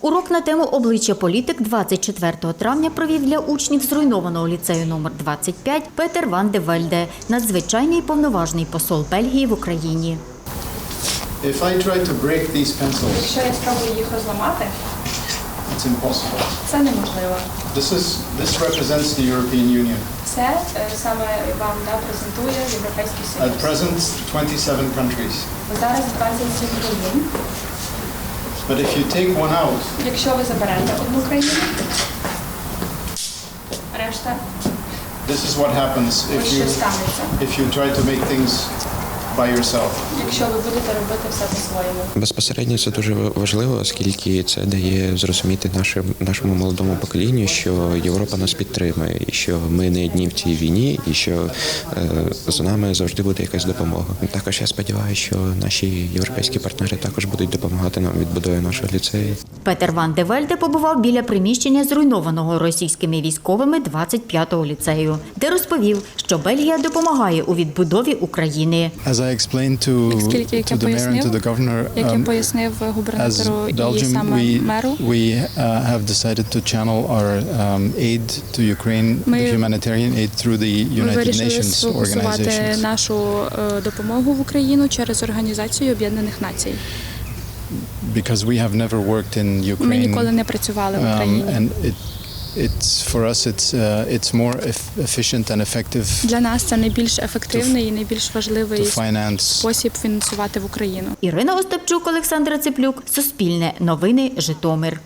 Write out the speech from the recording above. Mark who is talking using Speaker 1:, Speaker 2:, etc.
Speaker 1: Урок на тему обличчя політик 24 травня провів для учнів зруйнованого ліцею номер 25 Петер Ван де Вельде, надзвичайний повноважний посол Бельгії в Україні.
Speaker 2: If I try to break these pencils,
Speaker 3: Якщо я спробую їх розламати,
Speaker 2: it's impossible.
Speaker 3: це неможливо.
Speaker 2: This is this represents the European Union.
Speaker 3: Це е, саме вам да, презентує Європейський
Speaker 2: At
Speaker 3: Союз.
Speaker 2: present, 27 countries.
Speaker 3: Зараз 27 країн.
Speaker 2: But if you take one out,
Speaker 3: Якщо ви заберете одну країну, решта
Speaker 2: this is what happens if
Speaker 3: ось
Speaker 2: you
Speaker 3: що станеться.
Speaker 2: if you try to make things by yourself.
Speaker 3: Якщо ви будете робити все по-своєму.
Speaker 4: Безпосередньо це дуже важливо, оскільки це дає зрозуміти нашим нашому молодому поколінню, що Європа нас підтримує, і що ми не одні в цій війні, і що е, за нами завжди буде якась допомога. Також я сподіваюся, що наші європейські партнери також будуть допомагати нам відбудові нашого ліцею.
Speaker 1: Петер Ван де Вельде побував біля приміщення зруйнованого російськими військовими 25-го ліцею, де розповів, що Бельгія допомагає у відбудові України.
Speaker 5: As I explained to,
Speaker 6: Оскільки, як я
Speaker 5: the mayor and to
Speaker 6: пояснив,
Speaker 5: the governor,
Speaker 6: як я
Speaker 5: um,
Speaker 6: пояснив
Speaker 5: as
Speaker 6: губернатору і саме
Speaker 5: we,
Speaker 6: меру,
Speaker 5: we uh, have decided to channel our um, aid to Ukraine, the humanitarian aid, through the United Nations
Speaker 6: нашу е, допомогу в Україну через Організацію Об'єднаних Націй.
Speaker 5: Because we have never worked in
Speaker 6: Ми
Speaker 5: Ukraine.
Speaker 6: ніколи не працювали в
Speaker 5: um,
Speaker 6: Україні.
Speaker 5: Uh, it's more eff- efficient and effective
Speaker 6: Для нас це найбільш ефективний і найбільш важливий
Speaker 5: to
Speaker 6: спосіб фінансувати в Україну.
Speaker 1: Ірина Остапчук, Олександра Циплюк, Суспільне новини, Житомир.